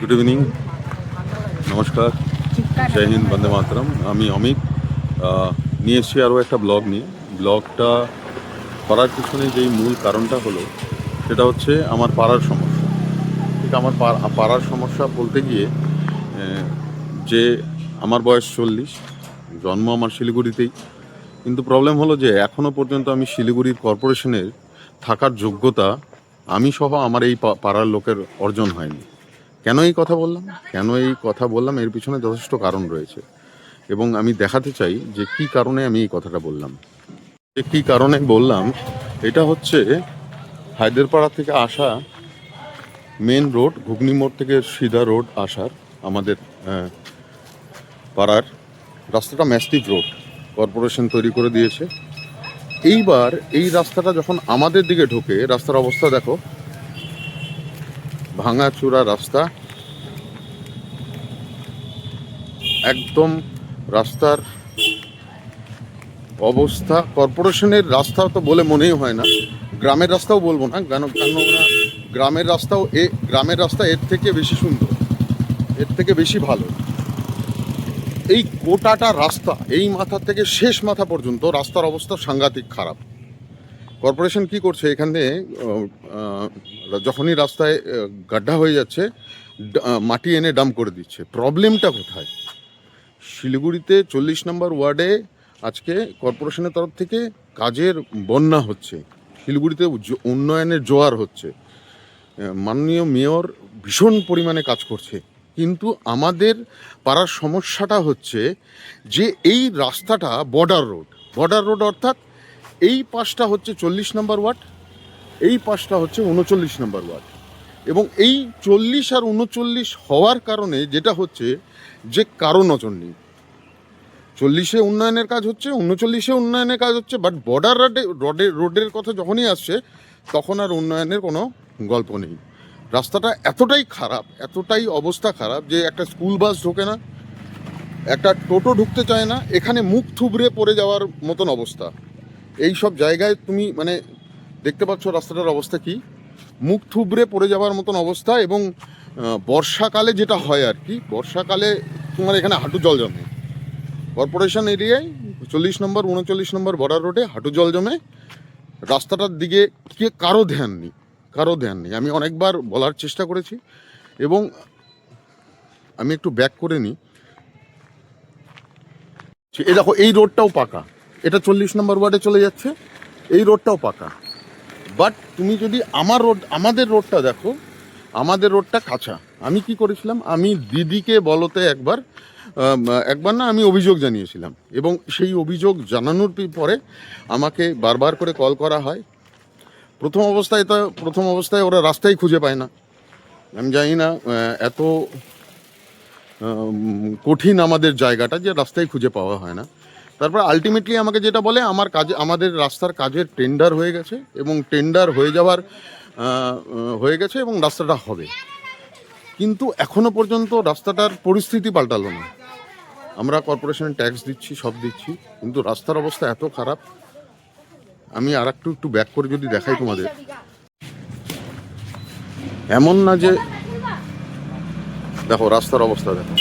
Good evening নমস্কার জয় হিন্দ বন্দে মাতরম আমি অমিত। নিয়ে এসেছি আরও একটা ব্লগ নিয়ে। ব্লগটা করার পিছনে যেই মূল কারণটা হলো সেটা হচ্ছে আমার পাড়ার সমস্যা। ঠিক আমার পাড়ার সমস্যা বলতে গিয়ে যে আমার বয়স চল্লিশ জন্ম আমার শিলিগুড়িতেই। কিন্তু প্রবলেম হলো যে এখনও পর্যন্ত আমি শিলিগুড়ির কর্পোরেশনের থাকার যোগ্যতা আমি সহ আমার এই পাড়ার লোকের অর্জন হয়নি। কেন এই কথা বললাম? কেন এই কথা বললাম? এর পিছনে যথেষ্ট কারণ রয়েছে। এবং আমি দেখাতে চাই যে কি কারণে আমি এই কথাটা বললাম। যে কি কারণে বললাম, এটা হচ্ছে হায়দেরপাড়া থেকে আসা মেন রোড, ঘুগনি মোড় থেকে সিধা রোড আসার আমাদের পাড়ার রাস্তাটা ম্যাস্টিভ রোড, কর্পোরেশন তৈরি করে দিয়েছে। এইবার এই রাস্তাটা যখন আমাদের দিকে ঢোকে, রাস্তার অবস্থা দেখো। ভাঙাচুরা রাস্তা একদম রাস্তার অবস্থা, কর্পোরেশনের রাস্তা তো বলে মনেই হয় না। গ্রামের রাস্তাও বলব না, কেন কেননা গ্রামের রাস্তাও এ গ্রামের রাস্তা এর থেকে বেশি সুন্দর, এর থেকে বেশি ভালো। এই গোটাটা রাস্তা, এই মাথা থেকে শেষ মাথা পর্যন্ত রাস্তার অবস্থা সাংঘাতিক খারাপ। কর্পোরেশন কি করছে, এখানে যখনই রাস্তায় গাড্ডা হয়ে যাচ্ছে মাটি এনে ডাম্প করে দিচ্ছে। প্রবলেমটা কোথায়? শিলিগুড়িতে চল্লিশ নম্বর ওয়ার্ডে আজকে কর্পোরেশনের তরফ থেকে কাজের বন্যা হচ্ছে। শিলিগুড়িতে উন্নয়নের জোয়ার হচ্ছে। মাননীয় মেয়র ভীষণ পরিমাণে কাজ করছে। কিন্তু আমাদের পাড়ার সমস্যাটা হচ্ছে যে এই রাস্তাটা বর্ডার রোড বর্ডার রোড অর্থাৎ এই পাশটা হচ্ছে চল্লিশ নম্বর ওয়ার্ড, এই পাশটা হচ্ছে উনচল্লিশ নম্বর ওয়ার্ড। এবং এই চল্লিশ আর উনচল্লিশ হওয়ার কারণে যেটা হচ্ছে যে কারও নজর নেই। চল্লিশে উন্নয়নের কাজ হচ্ছে, উনচল্লিশে উন্নয়নের কাজ হচ্ছে বাট বর্ডার রোডে রোডের রোডের কথা যখনই আসছে, তখন আর উন্নয়নের কোনো গল্প নেই। রাস্তাটা এতটাই খারাপ, এতটাই অবস্থা খারাপ যে একটা স্কুল বাস ঢোকে না, একটা টোটো ঢুকতে চায় না, এখানে মুখ থুবড়ে পড়ে যাওয়ার মতন অবস্থা। এই সব জায়গায় তুমি মানে দেখতে পাচ্ছ রাস্তাটার অবস্থা কি? মুখ থুবড়ে পড়ে যাওয়ার মতন অবস্থা এবং বর্ষাকালে যেটা হয় আর কি, বর্ষাকালে তোমার এখানে হাঁটু জল জমে। কর্পোরেশন এরিয়ায় চল্লিশ নম্বর, উনচল্লিশ নম্বর বর্ডার রোডে হাঁটু জল জমে। রাস্তাটার দিকে কে কারও ধ্যান নেই, কারও ধ্যান নেই। আমি অনেকবার বলার চেষ্টা করেছি এবং আমি একটু ব্যাক করে নিই। এই দেখো, এই রোডটাও পাকা। এটা চল্লিশ নম্বর ওয়ার্ডে চলে যাচ্ছে। এই রোডটাও পাকা। বাট তুমি যদি আমার রোড আমাদের রোডটা দেখো, আমাদের রোডটা কাঁচা। আমি কি করেছিলাম? আমি দিদিকে বলতে একবার একবার না আমি অভিযোগ জানিয়েছিলাম। এবং সেই অভিযোগ জানানোর পরে আমাকে বারবার করে কল করা হয়। প্রথম অবস্থায় তো, প্রথম অবস্থায় ওরা রাস্তাই খুঁজে পায় না। আমি জানি না এত কঠিন আমাদের জায়গাটা যে রাস্তায় খুঁজে পাওয়া হয় না। তারপর আলটিমেটলি আমাকে যেটা বলে, আমার কাজে আমাদের রাস্তার কাজের টেন্ডার হয়ে গেছে এবং টেন্ডার হয়ে যাওয়ার হয়ে গেছে এবং রাস্তাটা হবে। কিন্তু এখনও পর্যন্ত রাস্তাটার পরিস্থিতি পাল্টালো না। আমরা কর্পোরেশনের ট্যাক্স দিচ্ছি, সব দিচ্ছি, কিন্তু রাস্তার অবস্থা এত খারাপ। আমি আর একটু একটু ব্যাক করে যদি দেখাই তোমাদের। এমন না যে, দেখো, রাস্তার অবস্থা দেখো।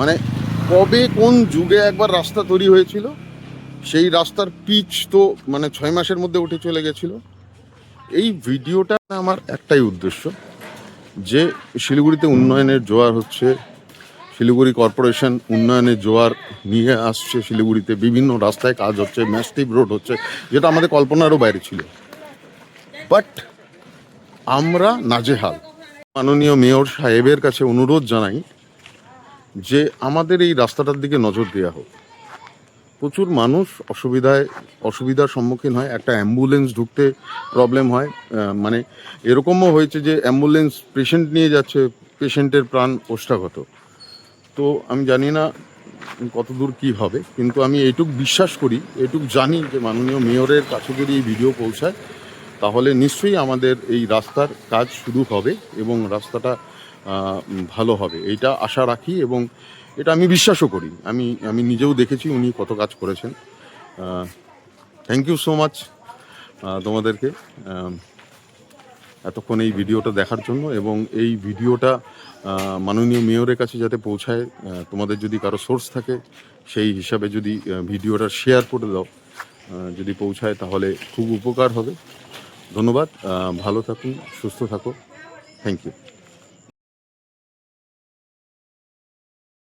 মানে কবে কোন যুগে একবার রাস্তা তৈরি হয়েছিল? সেই রাস্তার পিচ তো মানে ছয় মাসের মধ্যে উঠে চলে গেছিল। এই ভিডিওটা আমার একটাই উদ্দেশ্য, যে শিলিগুড়িতে উন্নয়নের জোয়ার হচ্ছে, শিলিগুড়ি কর্পোরেশন উন্নয়নের জোয়ার নিয়ে আসছে শিলিগুড়িতে, বিভিন্ন রাস্তায় কাজ হচ্ছে ম্যাস্টিভ রোড হচ্ছে, যেটা আমাদের কল্পনারও বাইরে ছিল। বাট আমরা নাজেহাল। মাননীয় মেয়র সাহেবের কাছে অনুরোধ জানাই যে আমাদের এই রাস্তাটার দিকে নজর দেওয়া হোক। প্রচুর মানুষ অসুবিধায়, অসুবিধার সম্মুখীন হয়। একটা অ্যাম্বুলেন্স ঢুকতে প্রবলেম হয়। মানে এরকমও হয়েছে যে অ্যাম্বুলেন্স পেশেন্ট নিয়ে যাচ্ছে পেশেন্টের প্রাণ ওষ্ঠাগত। তো আমি জানি না কতদূর কী হবে, কিন্তু আমি এইটুক বিশ্বাস করি, এইটুক জানি যে মাননীয় মেয়রের কাছে যদি এই ভিডিও পৌঁছায়, তাহলে নিশ্চয়ই আমাদের এই রাস্তার কাজ শুরু হবে এবং রাস্তাটা ভালো হবে। এইটা আশা রাখি এবং এটা আমি বিশ্বাসও করি। আমি আমি নিজেও দেখেছি উনি কত কাজ করেছেন। থ্যাংক ইউ সো মাচ তোমাদেরকে এতক্ষণ এই ভিডিওটা দেখার জন্য এবং এই ভিডিওটা মাননীয় মেয়রের কাছে যাতে পৌঁছায় তোমাদের যদি কারও সোর্স থাকে, সেই হিসাবে যদি ভিডিওটা শেয়ার করে দাও যদি পৌঁছায় তাহলে খুব উপকার হবে। ধন্যবাদ ভালো থাকুন, সুস্থ থাকো। Thank you